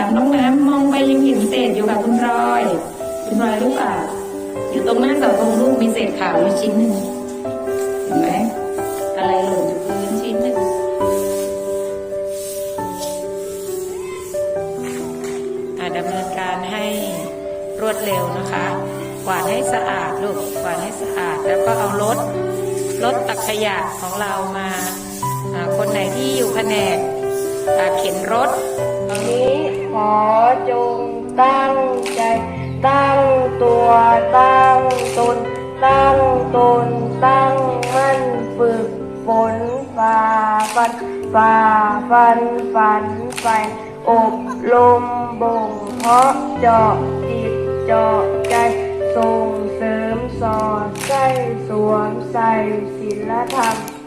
ตามน้องน้ำมองไปยังเห็นเศษอยู่ค่ะคุณพลอย คุณพลอยลูกอะอยู่ตรงหน้าเสาธงลูกมีเศษขาวอยู่ชิ้นหนึ่งเห็นไหมอะไรหล่นอยู่พื้นชิ้นหนึ่งดำเนินการให้รวดเร็วนะคะกวาดให้สะอาดลูกกวาดให้สะอาด แล้วก็เอารถรถตักขยะของเรามา คนไหนที่อยู่แผนกเข็นรถ ตั้งตัวตั้งตน ตั้งตน ตั้งมั่นฝึกฝนฝ่าฟันฝ่าฟันฝันไฟอบรมบ่งเพาะเจาะจิตเจาะใจ ส่งเสริมสอดใส่สวมใส่ศิลธรรม